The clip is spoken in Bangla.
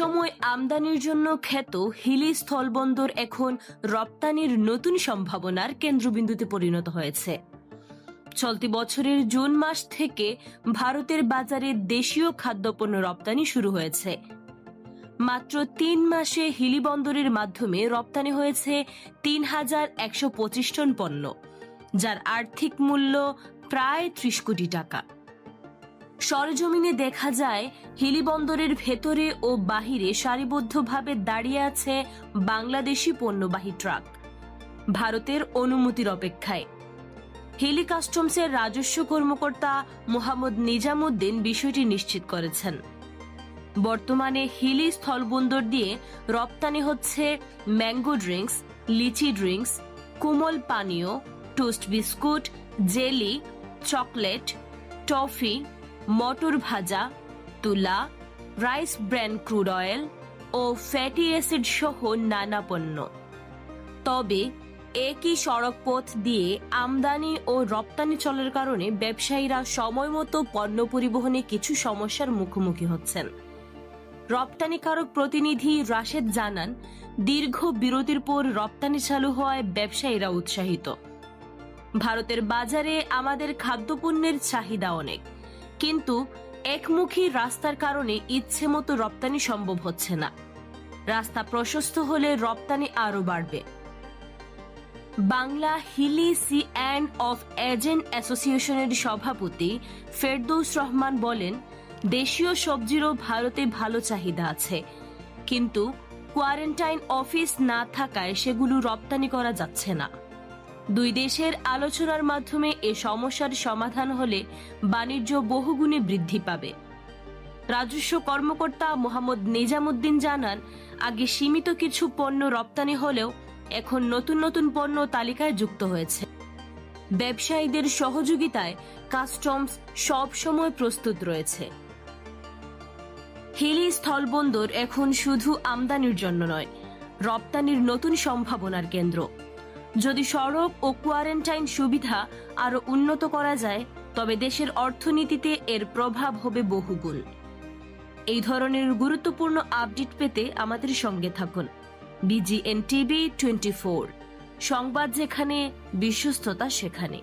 একসময় আমদানির জন্য খ্যাত হিলি স্থলবন্দর এখন রপ্তানির নতুন সম্ভাবনার কেন্দ্রবিন্দুতে পরিণত হয়েছে। চলতি বছরের জুন মাস থেকে ভারতের বাজারে দেশীয় খাদ্যপণ্য রপ্তানি শুরু হয়েছে। মাত্র তিন মাসে হিলি বন্দরের মাধ্যমে রপ্তানি হয়েছে তিন হাজার একশো পঁচিশ টন পণ্য, যার আর্থিক মূল্য প্রায় ত্রিশ কোটি টাকা। সরজমিনে দেখা যায়, হিলি বন্দরের ভেতরে ও বাহিরে সারিবদ্ধভাবে দাঁড়িয়ে আছে বাংলাদেশি পণ্যবাহী ট্রাক। ভারতের অনুমতির অপেক্ষায়। হিলি কাস্টমসের রাজস্ব কর্মকর্তা মোহাম্মদ নিজামুদ্দিন বিষয়টি নিশ্চিত করেছেন। বর্তমানে হিলি স্থলবন্দর দিয়ে রপ্তানি হচ্ছে ম্যাঙ্গো ড্রিঙ্কস, লিচি ড্রিঙ্কস, কোমল পানীয়, toast biscuit, jelly, chocolate, toffee মটর ভাজা, তুলা, রাইস ব্র্যান্ড ক্রুড অয়েল ও ফ্যাটি অ্যাসিড সহ নানা পণ্য। তবে একই সড়ক পথ দিয়ে আমদানি ও রপ্তানি চলার কারণে ব্যবসায়ীরা সময় মতো পণ্য পরিবহনে কিছু সমস্যার মুখোমুখি হচ্ছেন। রপ্তানিকারক প্রতিনিধি রাশেদ জানান, দীর্ঘ বিরতির পর রপ্তানি চালু হওয়ায় ব্যবসায়ীরা উৎসাহিত। ভারতের বাজারে আমাদের খাদ্যপণ্যের চাহিদা অনেক। কিন্তু একমুখী রাস্তার কারণে ইচ্ছে মতো রপ্তানি সম্ভব হচ্ছে না। রাস্তা প্রশস্ত হলে রপ্তানি আরও বাড়বে। Bangla Hilli C and F agent অ্যাসোসিয়েশনের সভাপতি ফেরদৌস রহমান বলেন, দেশীয় সবজিরও ভারতে ভালো চাহিদা আছে, কিন্তু কোয়ারেন্টাইন অফিস না থাকায় সেগুলো রপ্তানি করা যাচ্ছে না। দুই দেশের আলোচনার মাধ্যমে এ সমস্যার সমাধান হলে বাণিজ্য বহুগুণে বৃদ্ধি পাবে। রাজস্ব কর্মকর্তা মোহাম্মদ নিজামুদ্দিন জানান, আগে সীমিত কিছু পণ্য রপ্তানি হলেও এখন নতুন নতুন পণ্য তালিকায় যুক্ত হয়েছে। ব্যবসায়ীদের সহযোগিতায় কাস্টমস সব সময় প্রস্তুত রয়েছে। হিলি স্থলবন্দর এখন শুধু আমদানির জন্য নয়, রপ্তানির নতুন সম্ভাবনার কেন্দ্র। যদি সড়ক ও কোয়ারেন্টাইন সুবিধা আরও উন্নত করা যায়, তবে দেশের অর্থনীতিতে এর প্রভাব হবে বহুগুণ। এই ধরনের গুরুত্বপূর্ণ আপডেট পেতে আমাদের সঙ্গে থাকুন। বিজিএন টিভি টোয়েন্টি সংবাদ যেখানে, বিশ্বস্ততা সেখানে।